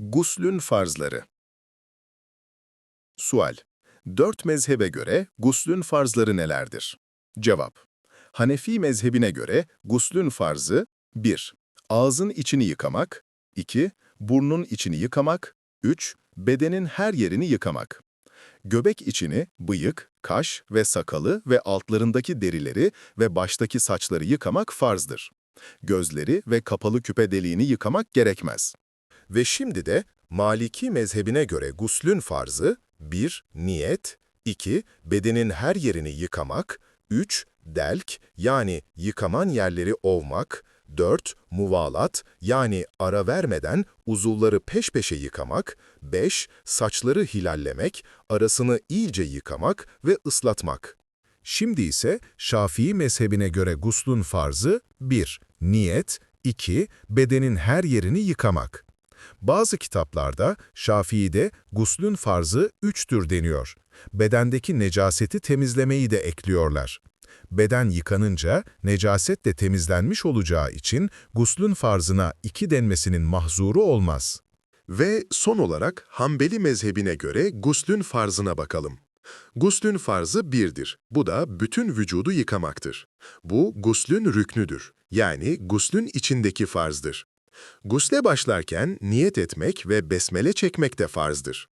Guslün farzları. Sual. Dört mezhebe göre guslün farzları nelerdir? Cevap. Hanefi mezhebine göre guslün farzı 1. Ağzın içini yıkamak 2. Burnun içini yıkamak 3. Bedenin her yerini yıkamak. Göbek içini, bıyık, kaş ve sakalı ve altlarındaki derileri ve baştaki saçları yıkamak farzdır. Gözleri ve kapalı küpe deliğini yıkamak gerekmez. Ve şimdi de Maliki mezhebine göre guslün farzı 1. Niyet 2. Bedenin her yerini yıkamak 3. Delk yani yıkaman yerleri ovmak 4. Muvalat yani ara vermeden uzuvları peş peşe yıkamak 5. Saçları hilallemek, arasını iyice yıkamak ve ıslatmak. Şimdi ise Şafii mezhebine göre guslun farzı 1. Niyet 2. Bedenin her yerini yıkamak. Bazı kitaplarda Şafii'de guslün farzı üçtür deniyor. Bedendeki necaseti temizlemeyi de ekliyorlar. Beden yıkanınca necaset de temizlenmiş olacağı için guslün farzına iki denmesinin mahzuru olmaz. Ve son olarak Hanbeli mezhebine göre guslün farzına bakalım. Guslün farzı birdir. Bu da bütün vücudu yıkamaktır. Bu guslün rüknüdür. Yani guslün içindeki farzdır. Gusle başlarken niyet etmek ve besmele çekmek de farzdır.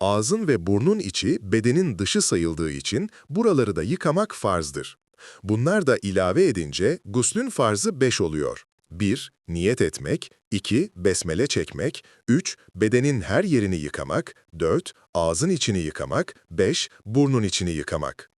Ağzın ve burnun içi bedenin dışı sayıldığı için buraları da yıkamak farzdır. Bunlar da ilave edince guslün farzı 5 oluyor. 1. Niyet etmek 2. Besmele çekmek 3. Bedenin her yerini yıkamak 4. Ağzın içini yıkamak 5. Burnun içini yıkamak.